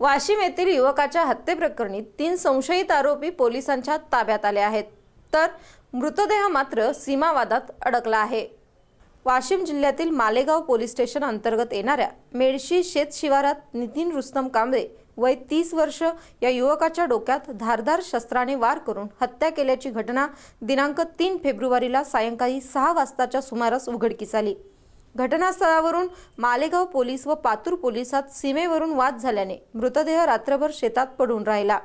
वाशिम येथील युवकाच्या हत्येप्रकरणी तीन संशयित आरोपी पोलिसांच्या ताब्यात आले आहेत. तर मृतदेह मात्र सीमावादात अडकला आहे. वाशिम जिल्ह्यातील मालेगाव पोलीस स्टेशन अंतर्गत येणाऱ्या मेडशी शेत शिवारात नितीन रुस्तम कांबळे वय तीस वर्ष या युवकाच्या डोक्यात धारदार शस्त्राने वार करून हत्या केल्याची घटना दिनांक तीन फेब्रुवारीला सायंकाळी सहा वाजताच्या सुमारास उघडकीस आली. घटनास्थळावरून मालेगाव पोलीस व पातूर पोलिसात सीमेवरून वाद झाल्याने मृतदेह रात्रभर शेतात पडून राहिला.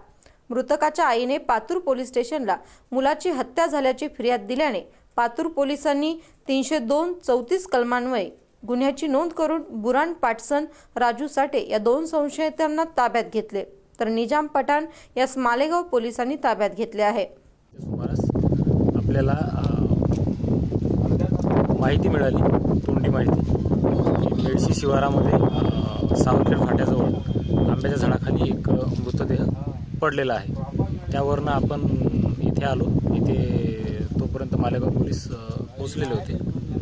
मृतकाच्या आईने पातूर पोलीस स्टेशनला मुलाची हत्या झाल्याची फिर्याद दिल्याने पातूर पोलिसांनी तीनशे दोन चौतीस कलमान्वये गुन्ह्याची नोंद करून बुरान पाटसन राजू साठे या दोन संशयितांना ताब्यात घेतले. तर निजाम पठाण यास मालेगाव पोलिसांनी ताब्यात घेतले आहे. आपल्याला माहिती मिळाली तोंडी माहिती. मेडशी शिवारामध्ये सावखेड फाट्याजवळ आंब्याच्या झाडाखाली एक मृतदेह पडलेला आहे. त्यावरनं आपण इथे आलो. इथे तोपर्यंत मालेगाव पोलीस पोचलेले होते.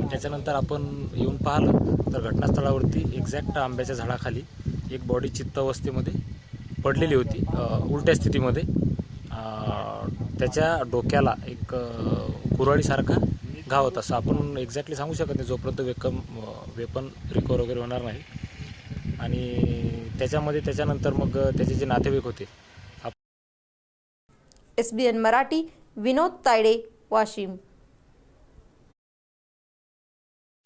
त्याच्यानंतर आपण येऊन पाहिलं तर घटनास्थळावरती एक्झॅक्ट आंब्याच्या झाडाखाली एक बॉडी चित्तावस्थेमध्ये पडलेली होती उलट्या स्थितीमध्ये. त्याच्या डोक्याला एक कुराळीसारखा कुऱ्हाडीसारखा होता असं आपण एक्झॅक्टली सांगू शकत नाही जोपर्यंत वेकम वेपन रिकवर वगैरे होणार नाही. आणि त्याच्यामध्ये त्याच्यानंतर मग त्याचे जे नातेवाईक होते S B N Marathi Vinod Tayde Washim.